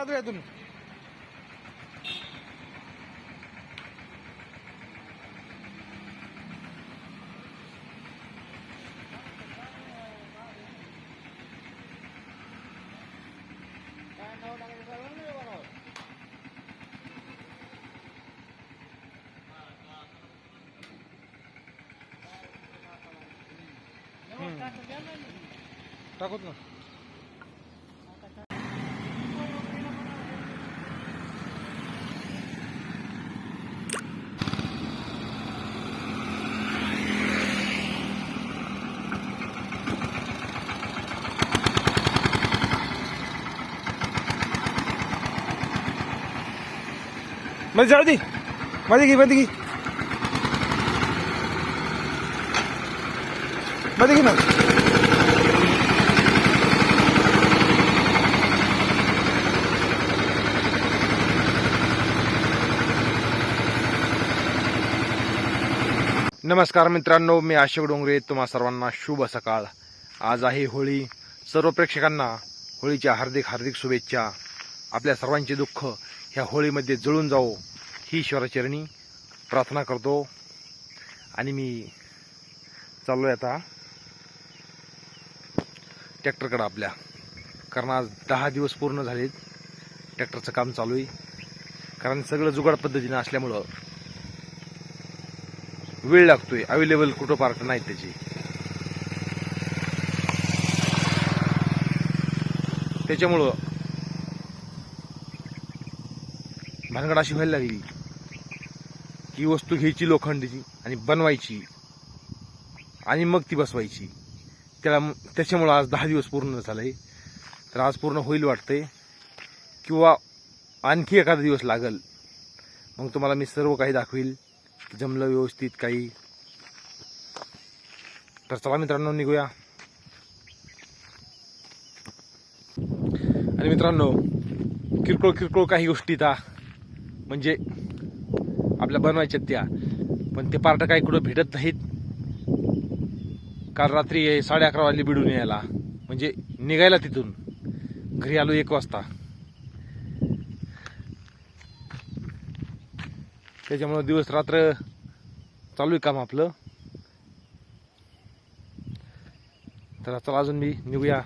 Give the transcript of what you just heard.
आलो यातून टाकूत ना मध्ये जाऊ दे. मध्ये घे मध्ये घे. मध्ये घे ना. नमस्कार मित्रांनो मी अशोक डोंगरे. तुम्हा सर्वांना शुभ सकाळ. आज आहे होळी. सर्व प्रेक्षकांना होळीच्या हार्दिक हार्दिक शुभेच्छा. आपल्या सर्वांचे दुःख ह्या होळीमध्ये जळून जावो. ही ईश्वराचरणी प्रार्थना करतो. आणि मी चाललो आहे आता ट्रॅक्टरकडं आपल्या. कारण आज दहा दिवस पूर्ण झालेत. ट्रॅक्टरचं काम चालू आहे कारण सगळं जुगाड पद्धतीनं असल्यामुळं वेळ लागतोय. अवेलेबल कुठं पार्ट नाही त्याची. त्याच्यामुळं भानगड अशी व्हायला लागली. की वस्तू घ्यायची लोखंडीची आणि बनवायची. आणि मग ती बसवायची. त्याला त्याच्यामुळं आज दहा दिवस पूर्ण झालंय. तर आज पूर्ण होईल वाटतंय. किंवा आणखी एखादा दिवस लागल. मग तुम्हाला मी सर्व काही दाखवील. जमलं व्यवस्थित काही. तर चला मित्रांनो निघूया. आणि मित्रांनो किरकोळ किरकोळ काही गोष्टी त्या म्हणजे आपल्या बनवायच्या त्या. पण ते पार्ट काही कुठं भेटत नाहीत. काल रात्री साडे अकरा वाजले बिडून यायला. म्हणजे निघायला तिथून. घरी आलो एक वाजता. त्याच्यामुळं दिवस रात्र चालू आहे काम आपलं. तर चला अजून मी निघूया.